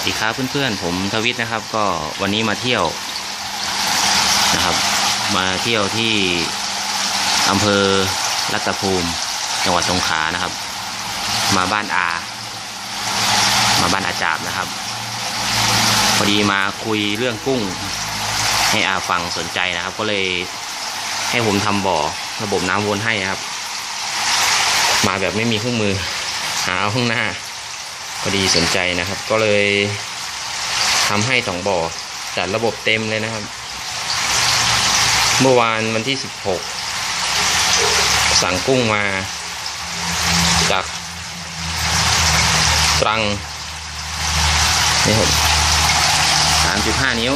วัสดีครับเพื่อนๆ ผมทวิตนะครับ ก็วันนี้มาเที่ยวนะครับ มาเที่ยวที่อำเภอรัตภูมิจังหวัดสงขลานะครับ มาบ้านอา มาบ้านอาจาบนะครับ พอดีมาคุยเรื่องกุ้ง ให้อาฟังสนใจนะครับ ก็เลยให้ผมทำบ่อระบบน้ำวนให้ครับ มาแบบไม่มีเครื่องมือหาเอาข้างหน้า พอดีสนใจนะครับ ก็เลยทำให้สองบ่อจัดระบบเต็มเลยนะครับ เมื่อวานวันที่ 16 สั่งกุ้งมา จากตรังนี่ครับ3.5นิ้ว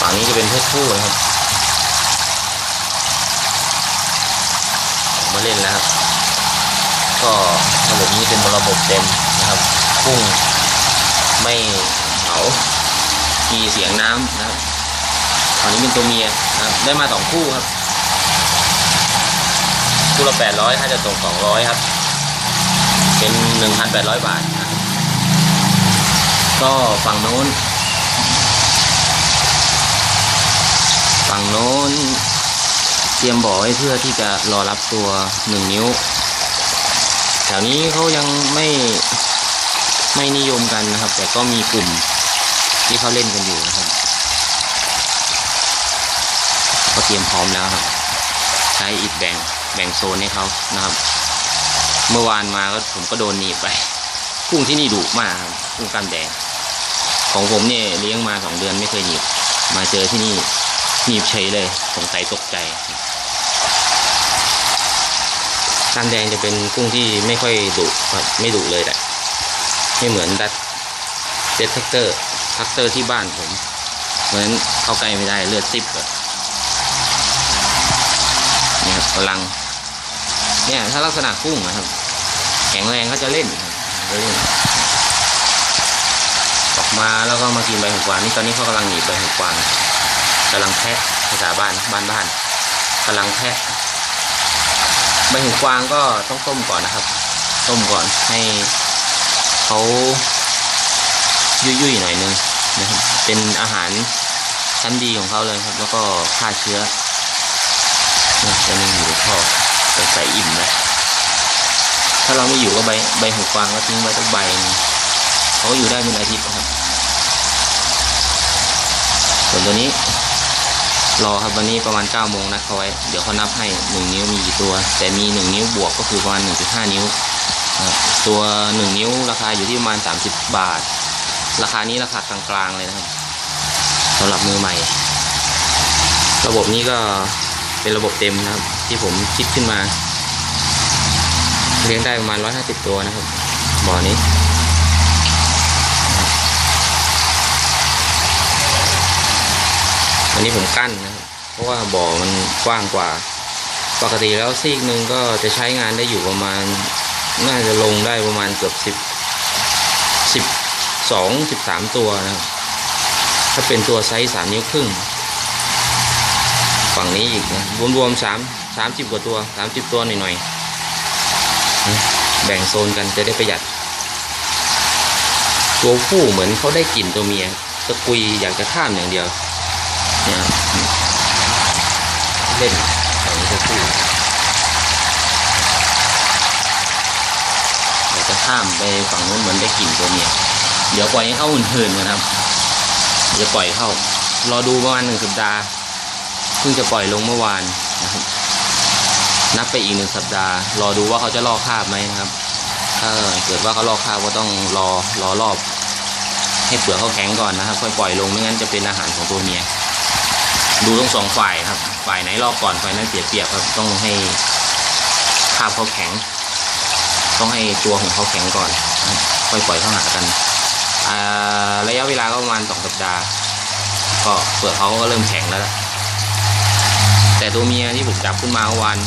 ฝั่งนี้จะเป็นเพศผู้นะครับ มาเล่นแล้วครับ ก็ระบบนี้เป็นระบบเต็มนะครับกุ้งไม่เหามีเสียงน้ำนะครับตอนนี้เป็นตัวเมียนะครับได้มาสองคู่ครับ คู่ละแปดร้อยถ้าจะส่งสองร้อยครับ เป็นหนึ่งพันแปดร้อยบาทนะครับก็ฝั่งโน้น ฝั่งโน้นเตรียมบ่อไว้เพื่อที่จะรอรับตัวหนึ่งนิ้ว ถวนี้เขายังไม่ไม่นิยมกันนะครับ แต่ก็มีกลุ่มที่เขาเล่นกันอยู่นะครับ ก็เตรียมพร้อมแล้วครับ ใช้อิฐแบ่งแบ่งโซนให้เขานะครับ เมื่อวานมาก็ผมก็โดนหนีบไปกุ้งที่นี่ดุมากครับกุ้งกล้ามแดง ของผมเนี่ยเลี้ยงมาสองเดือนไม่เคยหนีบมาเจอที่นี่หนีบเฉยเลยสงสัยตกใจ กล้ามแดงจะเป็นกุ้งที่ไม่ค่อยดุครับไม่ดุเลยแหละไม่เหมือนดัดเดดแท็กเตอร์แท็กเตอร์ที่บ้านผมเหมือนเข้าใกล้ไม่ได้เลือดซิบอะเนี่ยครับกำลัง เนี่ยถ้าลักษณะกุ้งนะครับ แข็งแรงก็จะเล่นจะเล่นออกมาแล้วก็มากินใบหูกวางนี่ตอนนี้เขากำลังหนีบใบหูกวางกำลังแทะภาษาบ้านบ้านบ้านกำลังแทะ ใบหูกวางก็ต้องต้มก่อนนะครับ ต้มก่อนให้เขายุ่ยๆหน่อยนึงนะครับ เป็นอาหารชั้นดีของเขาเลยครับ แล้วก็ฆ่าเชื้อจะมีอยู่ในท่อใส่ใส่อิ่มนะถ้าเราไม่อยู่ก็ใบใบหูกวางก็ทิ้งไว้ตั้งใบเขาอยู่ได้เป็นอาทิตย์นะครับส่วนตัวนี้ รอครับวันนี้ประมาณ9โมงนัดเขาไว้เดี๋ยวเขานับให้ 1 นิ้วมีกี่ตัว แต่มี 1 นิ้วบวกก็คือประมาณ 1.5 นิ้ว ตัว 1 นิ้วราคาอยู่ที่ประมาณ 30 บาท ราคานี้ราคากลางๆเลยนะครับสำหรับมือใหม่ ระบบนี้ก็เป็นระบบเต็มนะครับ ที่ผมคิดขึ้นมา เลี้ยงได้ประมาณ 150 ตัวนะครับบ่อนี้ นนี้ผมกั้นนะครับเพราะว่าบ่อมันกว้างกว่า ปกติแล้วซีกหนึ่งก็จะใช้งานได้อยู่ประมาณ น่าจะลงได้ประมาณเกือบสิบสิบสองสิบสามตัวนะครับถ้าเป็นตัวไซส์สามนิ้วครึ่ง ฝั่งนี้อีกนะรวมๆสามสามสิบกว่าตัวสามสิบตัวหน่อยๆนะแบ่งโซนกันจะได้ประหยัด ตัวผู้เหมือนเขาได้กลิ่นตัวเมียตะกุยอยากจะข้ามอย่างเดียว เนี่ยเล่นฝั่งนี้ก็คู่เดี๋ยวจะข้ามไปฝั่งนู้นเหมือนได้กลิ่นตัวเมียเดี๋ยวปล่อยให้เข้าอื่นๆก่อนครับเดี๋ยวปล่อยเข้ารอดูประมาณหนึ่งสัปดาห์เพิ่งจะปล่อยลงเมื่อวานนะครับนับไปอีกหนึ่งสัปดาห์ รอดูว่าเขาจะลอกคาบไหมนะครับ ถ้าเกิดว่าเขาลอกคาบก็ต้องรอรอรอบ ให้เปลือกเขาแข็งก่อนนะครับ ค่อยปล่อยลงไม่งั้นจะเป็นอาหารของตัวเมีย ดูทั้งสองฝ่ายครับ ฝ่ายไหนรอบก่อนฝ่ายนั้นเสียเปรียบครับ ต้องให้คาบเขาแข็ง ต้องให้ตัวของเขาแข็งก่อน ค่อยปล่อยเข้าหากันระยะเวลาก็ประมาณสองสัปดาห์ ก็เปลือกเขาก็เริ่มแข็งแล้วละแต่ตัวเมียที่ผมจับขึ้นมาเมื่อวาน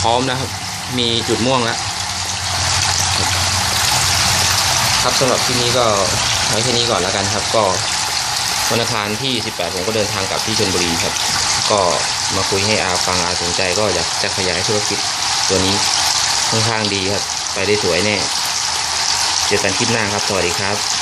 พร้อมนะครับ มีจุดม่วงแล้วครับสำหรับที่นี้ก็ไว้แค่นี้ก่อนแล้วกันครับก็ วันอังคารที่ 18 ผมก็เดินทางกลับที่ชลบุรีครับ ก็มาคุยให้อาฟังอาสนใจก็อยากจะขยายธุรกิจตัวนี้ค่อนข้างดีครับ ไปได้สวยแน่ เจอกันคลิปหน้าครับ สวัสดีครับ